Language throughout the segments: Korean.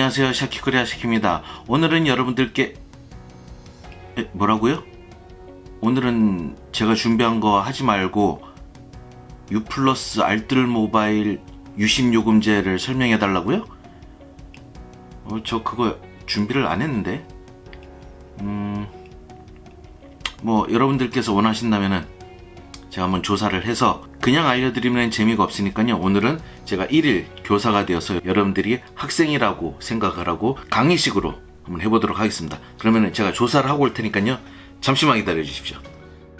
안녕하세요 샤키코리아 샤키입니다 오늘은 여러분들께 에, 뭐라고요? 오늘은 제가 준비한 거 하지 말고 U 플러스 알뜰 모바일 유심 요금제를 설명해 달라고요? 어, 저 그거 준비를 안 했는데 음, 뭐 여러분들께서 원하신다면은 제가 한번 조사를 해서 그냥 알려드리면 재미가 없으니까요. 오늘은 제가 1일 교사가 되어서 여러분들이 학생이라고 생각을 하고 강의식으로 한번 해보도록 하겠습니다. 그러면 제가 조사를 하고 올 테니까요. 잠시만 기다려 주십시오.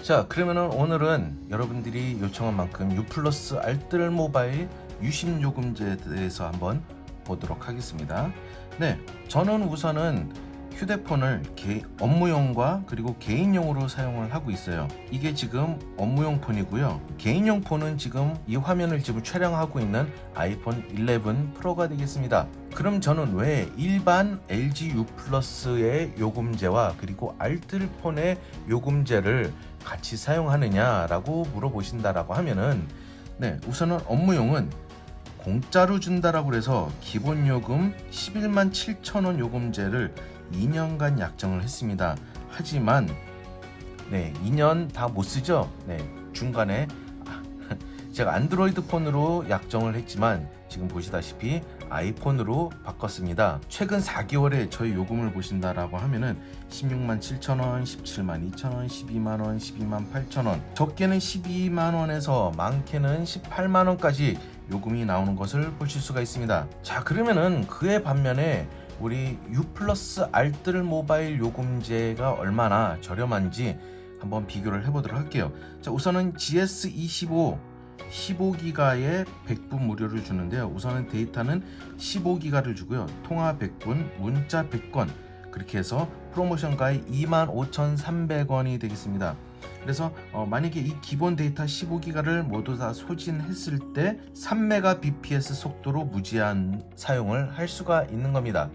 자, 그러면은 오늘은 여러분들이 요청한 만큼 U 플러스 알뜰 모바일 유심 요금제에 대해서 한번 보도록 하겠습니다. 네, 저는 우선은 휴대폰을 개- 업무용과 그리고 개인용으로 사용을 하고 있어요. 이게 지금 업무용 폰이고요. 개인용 폰은 지금 이 화면을 지금 촬영하고 있는 아이폰 11 프로가 되겠습니다. 그럼 저는 왜 일반 LG U 플러스의 요금제와 그리고 알뜰폰의 요금제를 같이 사용하느냐라고 물어보신다라고 하면은 네, 우선은 업무용은 공짜로 준다라고 해서 기본 요금 11만 7천 원 요금제를 2년간 약정을 했습니다. 하지만 네, 2년 다 못 쓰죠. 네, 중간에 아, 제가 안드로이드 폰으로 약정을 했지만 지금 보시다시피 아이폰으로 바꿨습니다. 최근 4개월에 저희 요금을 보신다라고 하면은 16만 7천 원, 17만 2천 원, 12만 원, 12만 8천 원. 적게는 12만 원에서 많게는 18만 원까지 요금이 나오는 것을 보실 수가 있습니다. 자, 그러면은 그에 반면에 우리 U 플러스 알뜰 모바일 요금제가 얼마나 저렴한지 한번 비교를 해보도록 할게요. 자, 우선은 GS25 15기가에 100분 무료를 주는데요. 우선은 데이터는 15기가를 주고요. 통화 100분, 문자 100건 그렇게 해서 프로모션 가액 25,300원이 되겠습니다. 그래서 어, 만약에 이 기본 데이터 15기가를 모두 다 소진했을 때 3메가bps 속도로 무제한 사용을 할 수가 있는 겁니다.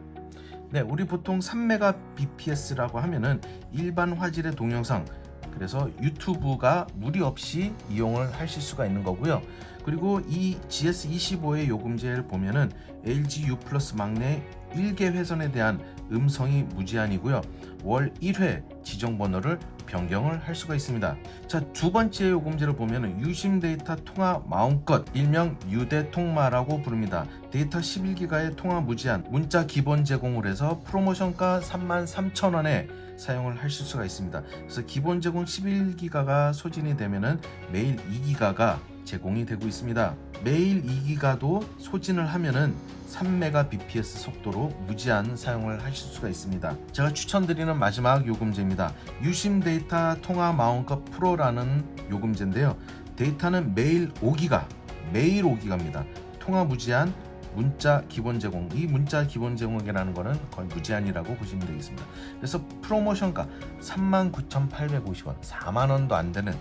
네, 우리 보통 3메가bps라고 하면은 일반 화질의 동영상 그래서 유튜브가 무리 없이 이용을 하실 수가 있는 거고요. 그리고 이 GS25의 요금제를 보면은 LG U 플러스 막내 1개 회선에 대한 음성이 무제한이고요. 월 1회 지정 번호를 변경을 할 수가 있습니다. 자, 두 번째 요금제를 보면은 유심 데이터 통화 마음껏 일명 유대 통마라고 부릅니다. 데이터 11기가의 통화 무제한, 문자 기본 제공을 해서 프로모션가 33,000원에 사용을 하실 수가 있습니다. 그래서 기본 제공 11기가가 소진이 되면은 매일 2기가가 제공이 되고 있습니다. 매일 2기가도 소진을 하면은 3메가bps 속도로 무제한 사용을 하실 수가 있습니다. 제가 추천드리는 마지막 요금제입니다. 유심 데이터 통화 마음껏 프로라는 요금제인데요. 데이터는 매일 5기가, 매일 5기가입니다. 통화 무제한, 문자 기본 제공. 이 문자 기본 제공이라는 거는 거의 무제한이라고 보시면 되겠습니다. 그래서 프로모션가 39,850원, 4만 원도 안 되는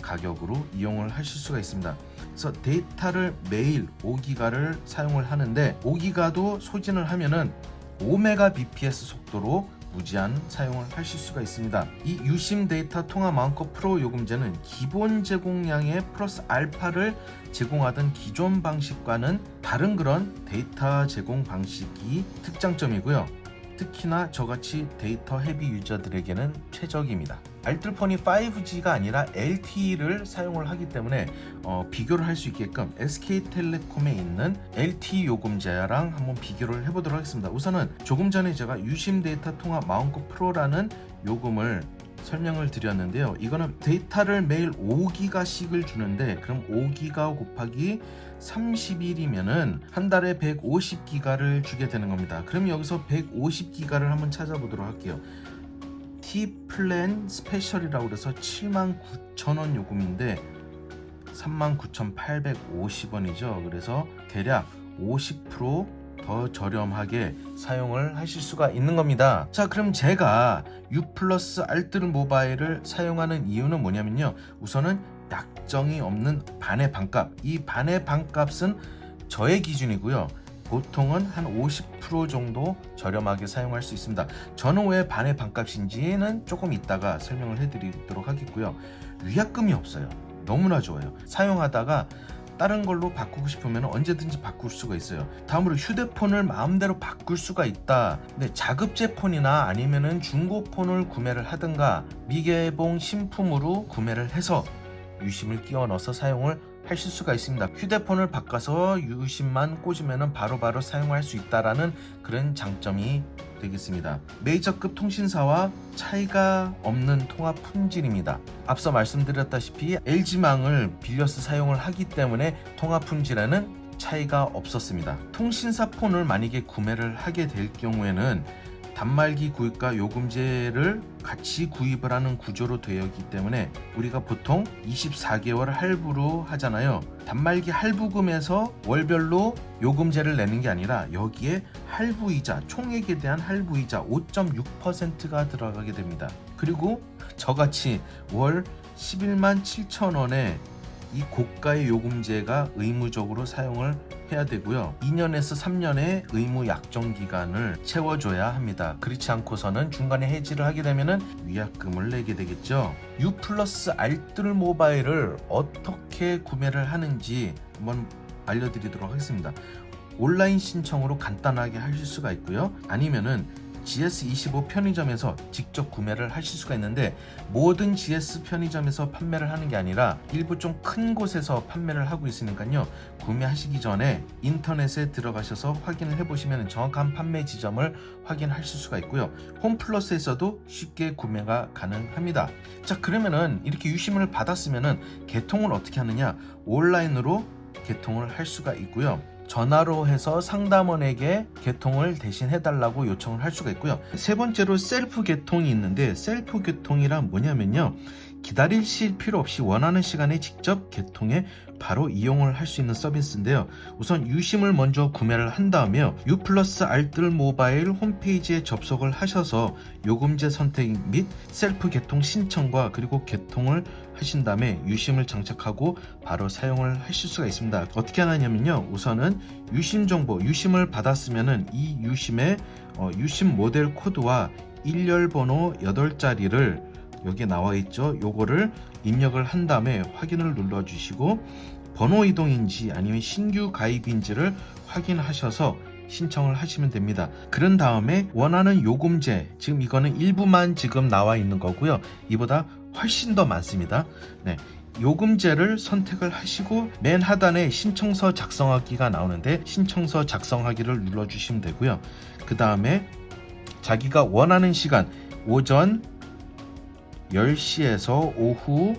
가격으로 이용을 하실 수가 있습니다. 그래서 데이터를 매일 5기가를 사용을 하는데 5기가도 소진을 하면은 5메가bps 속도로 무제한 사용을 하실 수가 있습니다. 이 유심 데이터 통화 마음껏 프로 요금제는 기본 제공량의 플러스 알파를 제공하던 기존 방식과는 다른 그런 데이터 제공 방식이 특장점이고요. 특히나 저같이 데이터 헤비 유저들에게는 최적입니다. 알뜰폰이 5G가 아니라 LTE를 사용을 하기 때문에 어, 비교를 할 수 있게끔 SK텔레콤에 있는 LTE 요금제랑 한번 비교를 해보도록 하겠습니다. 우선은 조금 전에 제가 유심 데이터 통화 마음껏 프로라는 요금을 설명을 드렸는데요. 이거는 데이터를 매일 5기가씩을 주는데 그럼 5기가 곱하기 30일이면은 한 달에 150기가를 주게 되는 겁니다. 그럼 여기서 150기가를 한번 찾아보도록 할게요. T 플랜 스페셜이라고 그래서 79,000원 요금인데 39,850원이죠. 그래서 대략 50%더 저렴하게 사용을 하실 수가 있는 겁니다. 자, 그럼 제가 U 플러스 알뜰 모바일을 사용하는 이유는 뭐냐면요. 우선은 약정이 없는 반의 반값. 이 반의 반값은 저의 기준이고요. 보통은 한 50% 정도 저렴하게 사용할 수 있습니다. 저는 왜 반의 반값인지는 조금 이따가 설명을 해드리도록 하겠고요. 위약금이 없어요. 너무나 좋아요. 사용하다가 다른 걸로 바꾸고 싶으면 언제든지 바꿀 수가 있어요. 다음으로 휴대폰을 마음대로 바꿀 수가 있다. 근데 자급제 폰이나 아니면은 중고 폰을 구매를 하든가 미개봉 신품으로 구매를 해서 유심을 끼워 넣어서 사용을 하실 수가 있습니다. 휴대폰을 바꿔서 유심만 꽂으면 바로 바로 사용할 수 있다라는 그런 장점이 되겠습니다. 메이저급 통신사와 차이가 없는 통화 품질입니다. 앞서 말씀드렸다시피 LG망을 빌려서 사용을 하기 때문에 통화 품질에는 차이가 없었습니다. 통신사 폰을 만약에 구매를 하게 될 경우에는 단말기 구입과 요금제를 같이 구입을 하는 구조로 되어 있기 때문에 우리가 보통 24개월 할부로 하잖아요. 단말기 할부금에서 월별로 요금제를 내는 게 아니라 여기에 할부이자 총액에 대한 할부이자 5.6%가 들어가게 됩니다. 그리고 저같이 월 11만 7천 원에 이 고가의 요금제가 의무적으로 사용을 해야 되고요. 2년에서 3년의 의무 약정 기간을 채워줘야 합니다. 그렇지 않고서는 중간에 해지를 하게 되면은 위약금을 내게 되겠죠. U 플러스 알뜰 모바일을 어떻게 구매를 하는지 한번 알려드리도록 하겠습니다. 온라인 신청으로 간단하게 하실 수가 있고요. 아니면은 GS25 편의점에서 직접 구매를 하실 수가 있는데 모든 GS 편의점에서 판매를 하는 게 아니라 일부 좀 큰 곳에서 판매를 하고 있으니까요. 구매하시기 전에 인터넷에 들어가셔서 확인을 해보시면 정확한 판매 지점을 확인하실 수가 있고요. 홈플러스에서도 쉽게 구매가 가능합니다. 자 그러면은 이렇게 유심을 받았으면은 개통을 어떻게 하느냐 온라인으로 개통을 할 수가 있고요. 전화로 해서 상담원에게 개통을 대신 해 달라고 요청을 할 수가 있고요. 세 번째로 셀프 개통이 있는데 셀프 개통이란 뭐냐면요. 기다리실 필요 없이 원하는 시간에 직접 개통해 바로 이용을 할 수 있는 서비스인데요. 우선 유심을 먼저 구매를 한 다음에 U 플러스 알뜰 모바일 홈페이지에 접속을 하셔서 요금제 선택 및 셀프 개통 신청과 그리고 개통을 하신 다음에 유심을 장착하고 바로 사용을 하실 수가 있습니다. 어떻게 하냐면요. 우선은 유심 정보, 유심을 받았으면은 이 유심의 어, 유심 모델 코드와 일렬 번호 8자리를 여기에 나와 있죠. 요거를 입력을 한 다음에 확인을 눌러 주시고 번호 이동인지 아니면 신규 가입인지를 확인하셔서 신청을 하시면 됩니다. 그런 다음에 원하는 요금제, 지금 이거는 일부만 지금 나와 있는 거고요. 이보다 훨씬 더 많습니다. 네. 요금제를 선택을 하시고 맨 하단에 신청서 작성하기가 나오는데 신청서 작성하기를 눌러 주시면 되고요. 그 다음에 자기가 원하는 시간 오전 10시에서 오후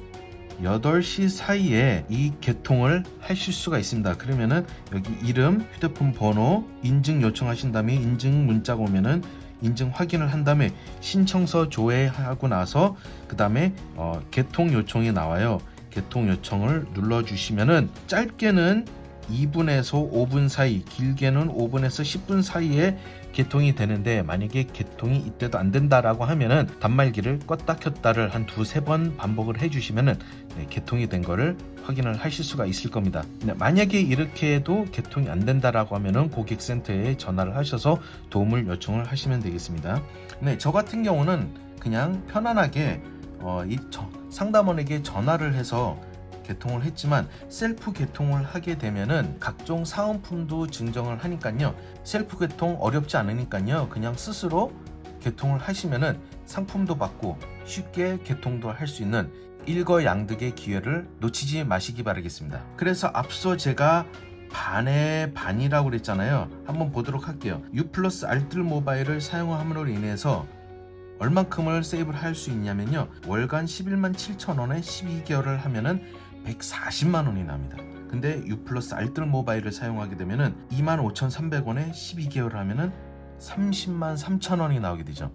8시 사이에 이 개통을 하실 수가 있습니다. 그러면은 여기 이름, 휴대폰 번호, 인증 요청하신 다음에 인증 문자가 오면은 인증 확인을 한 다음에 신청서 조회하고 나서 그 다음에 어, 개통 요청이 나와요. 개통 요청을 눌러 주시면은 짧게는 2분에서 5분 사이, 길게는 5분에서 10분 사이에 개통이 되는데 만약에 개통이 이때도 안 된다라고 하면은 단말기를 껐다 켰다를 한 두세 번 반복을 해주시면은 네, 개통이 된 거를 확인을 하실 수가 있을 겁니다. 네, 만약에 이렇게 해도 개통이 안 된다라고 하면은 고객센터에 전화를 하셔서 도움을 요청을 하시면 되겠습니다. 네, 저 같은 경우는 그냥 편안하게 어, 이 저- 상담원에게 전화를 해서 개통을 했지만 셀프 개통을 하게 되면은 각종 사은품도 증정을 하니까요. 셀프 개통 어렵지 않으니까요. 그냥 스스로 개통을 하시면은 상품도 받고 쉽게 개통도 할 수 있는 일거양득의 기회를 놓치지 마시기 바라겠습니다. 그래서 앞서 제가 반의 반이라고 그랬잖아요. 한번 보도록 할게요. U 플러스 알뜰 모바일을 사용함으로 인해서 얼만큼을 세이브를 할 수 있냐면요. 월간 11만 7천 원에 12개월을 하면은 140만 원이 납니다. 근데 U 플러스 알뜰 모바일을 사용하게 되면은 2만 5,300원에 12개월을 하면은 30만 3천 원이 나오게 되죠.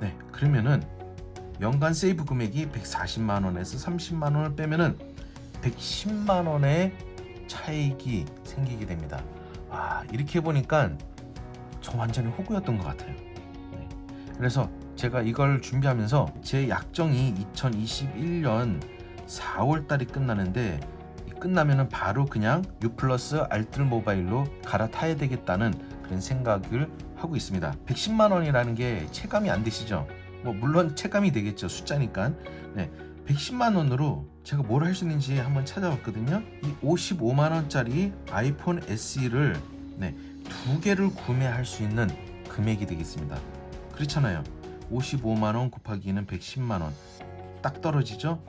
네, 그러면은 연간 세이브 금액이 140만 원에서 30만 원을 빼면은 110만 원의 차익이 생기게 됩니다. 아, 이렇게 보니까 저 완전히 호구였던 것 같아요. 네. 그래서 제가 이걸 준비하면서 제 약정이 2021년 4월 달이 끝나는데 이 끝나면은 바로 그냥 U 플러스 알뜰 모바일로 갈아타야 되겠다는 그런 생각을 하고 있습니다. 110만 원이라는 게 체감이 안 되시죠? 뭐 물론 체감이 되겠죠 숫자니까. 네. 110만 원으로 제가 뭘 할 수 있는지 한번 찾아봤거든요. 이 55만 원짜리 아이폰 SE를 네, 두 개를 구매할 수 있는 금액이 되겠습니다. 그렇잖아요. 55만 원 곱하기는 110만 원. 딱 떨어지죠?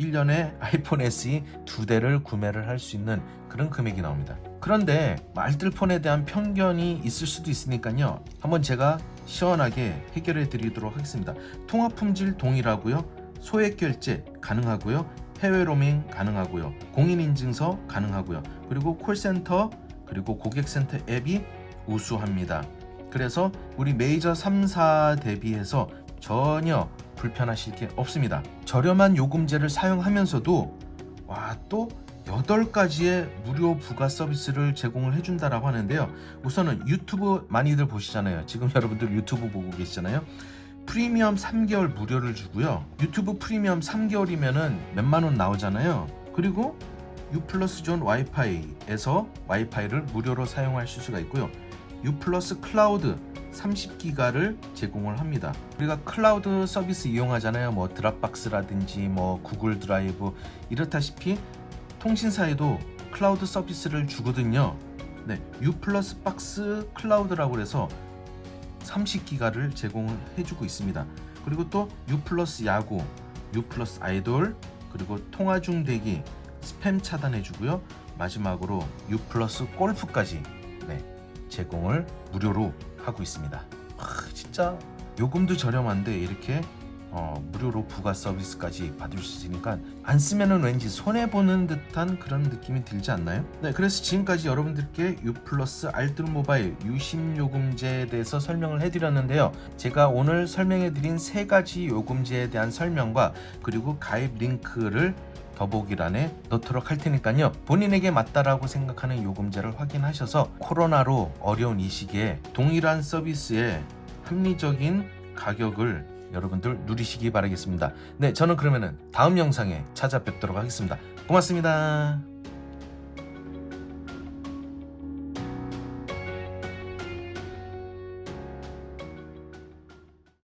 1년에 아이폰 SE 두 대를 구매를 할 수 있는 그런 금액이 나옵니다. 그런데 말들폰에 대한 편견이 있을 수도 있으니까요. 한번 제가 시원하게 해결해 드리도록 하겠습니다. 통화 품질 동일하고요. 소액 결제 가능하고요. 해외 로밍 가능하고요. 공인 인증서 가능하고요. 그리고 콜센터 그리고 고객센터 앱이 우수합니다. 그래서 우리 메이저 3 사 대비해서 전혀 불편하실 게 없습니다. 저렴한 요금제를 사용하면서도 와 또 8가지의 무료 부가 서비스를 제공을 해준다라고 하는데요. 우선은 유튜브 많이들 보시잖아요. 지금 여러분들 유튜브 보고 계시잖아요. 프리미엄 3개월 무료를 주고요. 유튜브 프리미엄 3개월이면은 몇만 원 나오잖아요. 그리고 U 플러스 존 와이파이에서 와이파이를 무료로 사용하실 수가 있고요. U 플러스 클라우드 30기가를 제공을 합니다. 우리가 클라우드 서비스 이용하잖아요. 뭐 드랍박스라든지 뭐 구글 드라이브 이렇다시피 통신사에도 클라우드 서비스를 주거든요. 네, U 플러스 박스 클라우드라고 해서 30기가를 제공을 해주고 있습니다. 그리고 또 U 플러스 야구, U 플러스 아이돌, 그리고 통화 중 대기, 스팸 차단해주고요. 마지막으로 U 플러스 골프까지 네, 제공을 무료로 하고 있습니다. 아, 진짜 요금도 저렴한데 이렇게 어, 무료로 부가 서비스까지 받을 수 있으니까 안 쓰면은 왠지 손해 보는 듯한 그런 느낌이 들지 않나요? 네, 그래서 지금까지 여러분들께 U 플러스 알뜰 모바일 유심 요금제에 대해서 설명을 해드렸는데요. 제가 오늘 설명해드린 세 가지 요금제에 대한 설명과 그리고 가입 링크를 더보기란에 넣도록 할 테니까요. 본인에게 맞다라고 생각하는 요금제를 확인하셔서 코로나로 어려운 이 시기에 동일한 서비스의 합리적인 가격을 여러분들 누리시기 바라겠습니다. 네, 저는 그러면은 다음 영상에 찾아뵙도록 하겠습니다. 고맙습니다.